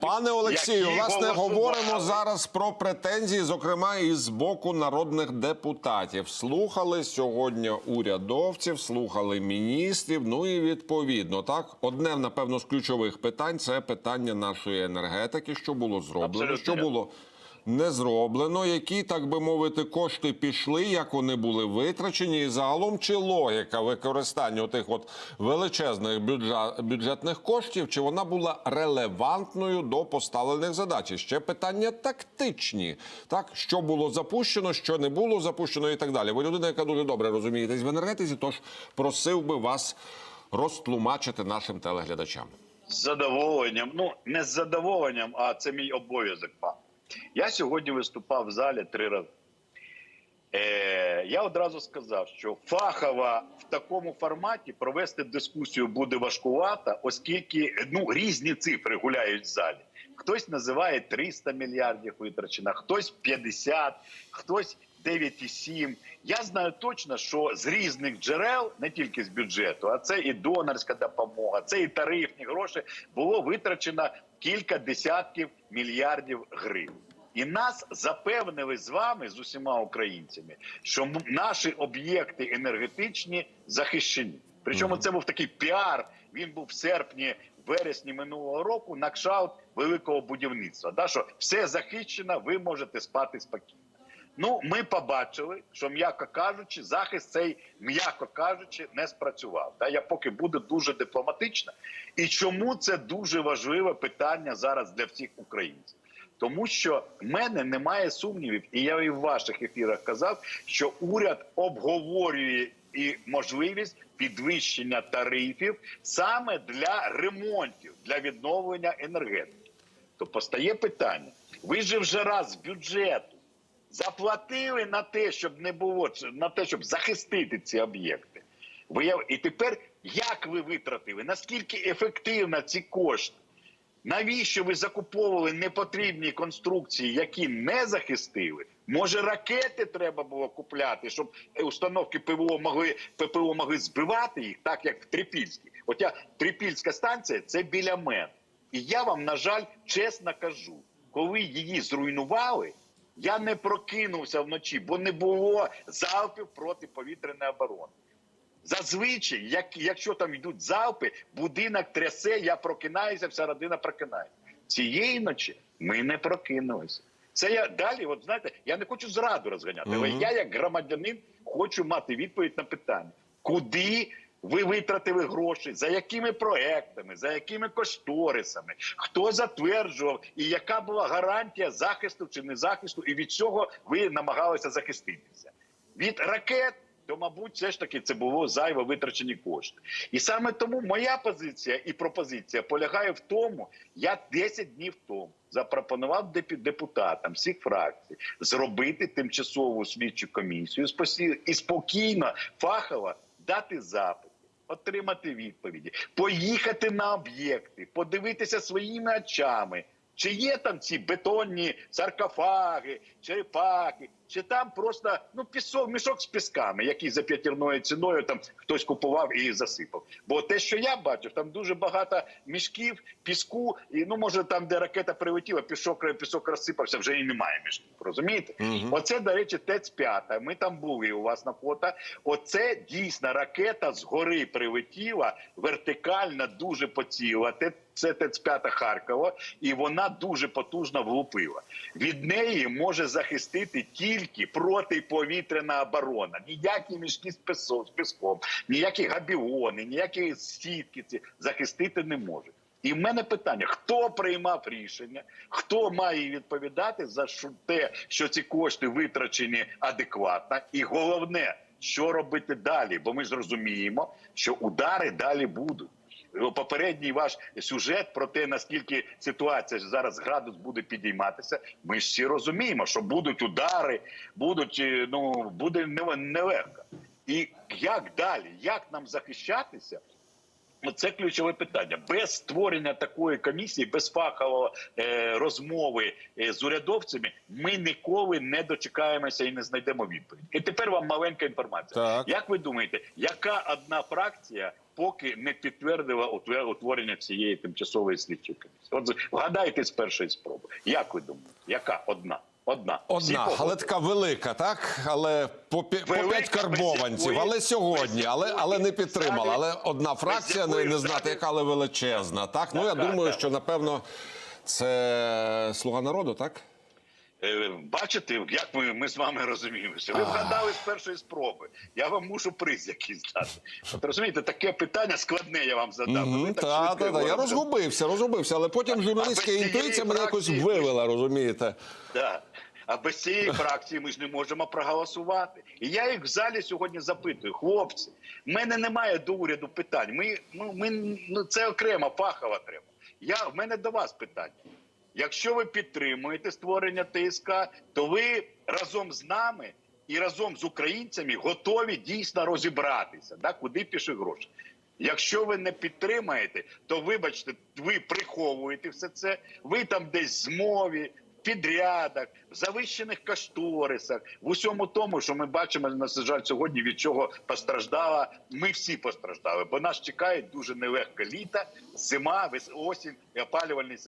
Пане Олексію, які власне, голосували. говоримо зараз про претензії, зокрема і з боку народних депутатів. Слухали сьогодні урядовців, слухали міністрів. Ну і відповідно, так одне напевно з ключових питань це питання нашої енергетики, що було зроблено, Абсолютно що було. Не зроблено, які, так би мовити, кошти пішли, як вони були витрачені, і загалом чи логіка використання тих от величезних бюджет, бюджетних коштів, чи вона була релевантною до поставлених задач? Ще питання тактичні, так що було запущено, що не було запущено, і так далі. Ви людина, яка дуже добре розумієтесь в енергетиці, тож просив би вас розтлумачити нашим телеглядачам. з задоволенням. Ну не з задоволенням, а це мій обов'язок. пан. Я сьогодні виступав в залі три рази. Е, я одразу сказав, що фахово в такому форматі провести дискусію буде важкувато, оскільки ну різні цифри гуляють в залі. Хтось називає 300 мільярдів витрачено, хтось 50, хтось 9,7. Я знаю точно, що з різних джерел, не тільки з бюджету, а це і донорська допомога, це і тарифні гроші, було витрачено кілька десятків мільярдів гривень. І нас запевнили з вами, з усіма українцями, що наші об'єкти енергетичні захищені. Причому це був такий піар. Він був в серпні, вересні минулого року на кшалт великого будівництва. Да, що все захищено, ви можете спати спокійно. Ну, ми побачили, що м'яко кажучи, захист цей, м'яко кажучи, не спрацював. Та я поки буду дуже дипломатична. І чому це дуже важливе питання зараз для всіх українців? Тому що в мене немає сумнівів, і я і в ваших ефірах казав, що уряд обговорює і можливість підвищення тарифів саме для ремонтів, для відновлення енергетики. То постає питання: ви ж вже раз з бюджету заплатили на те, щоб не було на те, щоб захистити ці об'єкти. І тепер як ви витратили? Наскільки ефективно ці кошти? Навіщо ви закуповували непотрібні конструкції, які не захистили? Може, ракети треба було купляти, щоб установки ПВО могли ППО могли збивати їх, так як в Трипільській. От я Трипільська станція це біля мене. І я вам, на жаль, чесно кажу, коли її зруйнували, я не прокинувся вночі, бо не було залпів протиповітряної оборони. Зазвичай, як, якщо там йдуть залпи, будинок трясе, я прокинаюся, вся родина прокинається. Цієї ночі ми не прокинулися. Це я далі, от знаєте, я не хочу зраду розганяти, але я, як громадянин, хочу мати відповідь на питання, куди ви витратили гроші, за якими проектами, за якими кошторисами, хто затверджував, і яка була гарантія захисту чи не захисту, і від чого ви намагалися захиститися? Від ракет то, мабуть, все ж таки це було зайво витрачені кошти. І саме тому моя позиція і пропозиція полягає в тому, я 10 днів тому запропонував депутатам всіх фракцій зробити тимчасову слідчу комісію і спокійно, фахово дати запит. Отримати відповіді, поїхати на об'єкти, подивитися своїми очами, чи є там ці бетонні саркофаги, черепахи, чи там просто ну пісок, мішок з пісками, який за п'ятірною ціною там хтось купував і засипав. Бо те, що я бачив, там дуже багато мішків, піску, і ну може там, де ракета прилетіла, пісок, пісок розсипався, вже і немає мішків. Розумієте? Оце, до речі, ТЕЦ-5. Ми там були у вас на фото. Оце дійсно ракета згори прилетіла вертикально, дуже поціла. Це ТЕЦ-5 Харкова, і вона дуже потужно влупила. Від неї може захистити тільки протиповітряна оборона. Ніякі мішки з з піском, ніякі габіони, ніякі сітки ці захистити не можуть. І в мене питання: хто приймав рішення, хто має відповідати за те, що ці кошти витрачені адекватно, і головне, що робити далі? Бо ми ж розуміємо, що удари далі будуть. Попередній ваш сюжет про те, наскільки ситуація зараз градус буде підійматися. Ми всі розуміємо, що будуть удари, будуть е, ну буде не- нелегко. І як далі? Як нам захищатися? Це ключове питання. Без створення такої комісії, без фахової е, розмови е, з урядовцями, ми ніколи не дочекаємося і не знайдемо відповідь. І тепер вам маленька інформація. Так. Як ви думаєте, яка одна фракція поки не підтвердила утворення цієї тимчасової слідчої комісії? От вгадайте з першої спроби. Як ви думаєте, яка одна? Одна. Одна, але така велика, так? Але по, по п'ять карбованців. Але сьогодні, але, але не підтримала. Але одна фракція, не, не знати, яка, але величезна. Так? Ну, я думаю, так. що, напевно, це «Слуга народу», так? Е, Бачите, як ми, ми з вами розуміємося. Ви вгадали з першої спроби. Я вам мушу приз якийсь дати. От розумієте, таке питання складне я вам задав. Мгм, Ви так Та, та. Я розгубився, розгубився, але потім журналістська інтуїція мене якось вивела, розумієте? Да. А без цієї фракції ми ж не можемо проголосувати. І я їх в залі сьогодні запитую, хлопці, в мене немає до уряду питань. Ми, ну, ми, ну, це окремо, пахова треба. Я, в мене до вас питання. Якщо ви підтримуєте створення ТСК, то ви разом з нами і разом з українцями готові дійсно розібратися, да, куди пішли гроші. Якщо ви не підтримаєте, то вибачте, ви приховуєте все це. Ви там десь змові, підрядах, завищених кошторисах, в усьому тому, що ми бачимо на жаль, сьогодні, від чого постраждала. Ми всі постраждали, бо нас чекає дуже нелегка літа, зима, осінь і опалювальний.